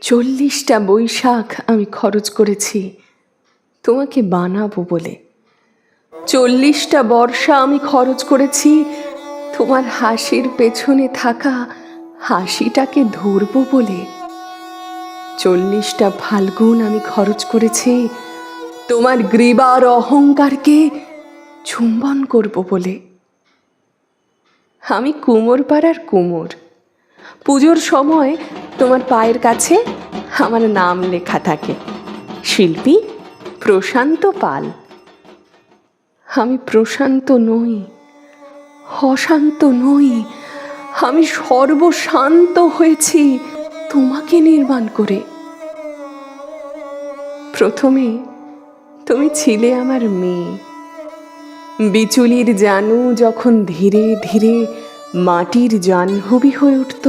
চল্লিশটা বৈশাখ আমি খরচ করেছি। তোমাকে বানাবো বলে। চল্লিশটা বর্ষা আমি খরচ করেছি। তোমার হাসির পেছনে থাকা হাসিটাকে ধরবো বলে। চল্লিশটা ফাল্গুন আমি খরচ করেছি। তোমার গ্রীবার অহংকারকে চুম্বন করব বলে। আমি কুমোর পাড়ার কুমোর। পুজোর সময় তোমার পায়ের কাছে আমার নাম লেখা থাকে। শিল্পী প্রশান্ত পাল। আমি প্রশান্ত নই, অশান্ত নই, আমি সর্বশান্ত হয়েছি তোমাকে নির্মাণ করে। প্রথমে তুমি ছিলে আমার মেয়ে। বিচুলির জানু যখন ধীরে ধীরে মাটির জাহ্নবী হয়ে উঠত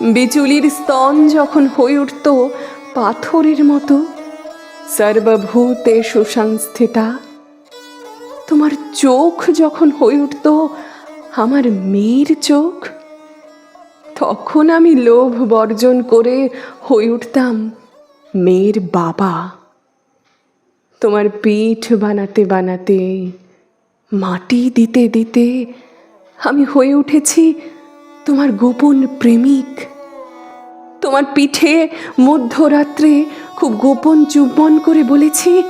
বিচুলির স্তন যখন হয়ে উঠত পাথরের মতো সর্বভূতে সুসংস্থিতা তোমার চোখ যখন হয়ে উঠত আমার মেয়ের চোখ, তখন আমি লোভ বর্জন করে হয়ে উঠতাম মেয়ের বাবা। তোমার পিঠ বানাতে বানাতে, মাটি দিতে দিতে আমি হয়ে উঠেছি তোমার গোপন প্রেমিক। তোমার পিঠে মধ্যরাত্রে খুব গোপন চুম্বন করে বলেছি,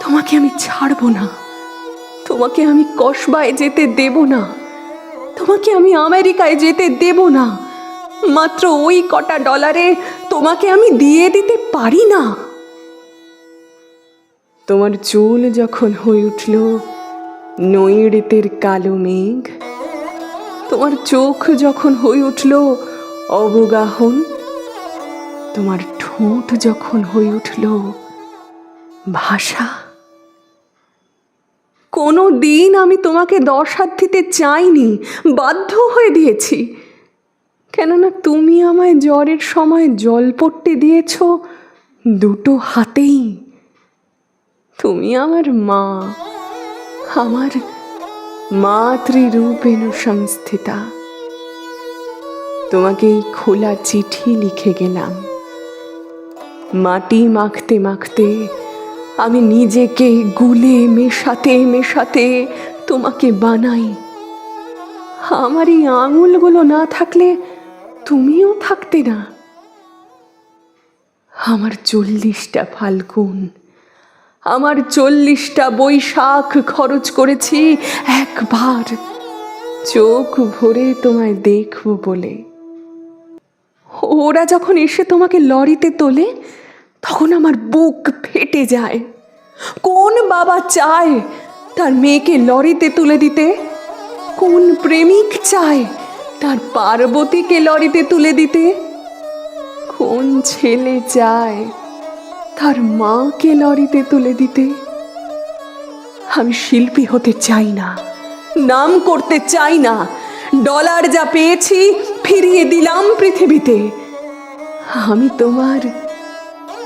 তোমাকে আমি ছাড়বো না। তোমাকে আমি কসবায় যেতে দেব না। তোমাকে আমি আমেরিকায় যেতে দেব না। মাত্র ওই কটা ডলারে তোমাকে আমি দিয়ে দিতে পারি না। তোমার চুল যখন হয়ে উঠল, নৈড়িতের কালো মেঘ, তোমার চোখ যখন হয়ে উঠল, অবগাহন তোমার ঠোঁট যখন হয়ে উঠল, ভাষা? কোনো দিন আমি তোমাকে দশ হাত দিতে চাইনি, বাধ্য হয়ে দিয়েছি। কেননা তুমি আমায় জ্বরের সময় জল পড়তে দিয়েছ দুটো হাতেই। তুমি আমার মা, আমার মাতৃরূপেণ সংস্থিতা। তোমাকে এই খোলা চিঠি লিখে গেলাম। মাটি মাখতে মাখতে আমি নিজেকে গুলে মেশাতে মেশাতে তোমাকে বানাই। আমার এই আঙুলগুলো না থাকলে তুমিও থাকতে না। আমার চল্লিশটা ফাল্গুন, আমার চল্লিশটা বৈশাখ খরচ করেছি একবার। চোখ ভরে তোমায় দেখব বলে। ওরা যখন এসে তোমাকে লরিতে তোলে তখন আমার বুক ফেটে যায়। কোন বাবা চায় তার মেয়েকে লরিতে তুলে দিতে? কোন প্রেমিক চায় তার পার্বতীকে লরিতে তুলে দিতে? কোন ছেলে চায় তার মাকে লরিতে তুলে দিতে? আমি শিল্পী হতে চাই না, নাম করতে চাই না, ডলার যা পেয়েছি ফিরিয়ে দিলাম পৃথিবীতে। আমি তোমার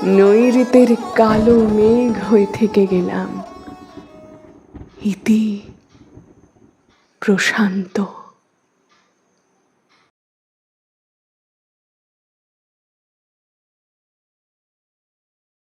নৈরিতের কালো মেঘ হয়ে থেকে গেলাম। ইতি প্রশান্ত।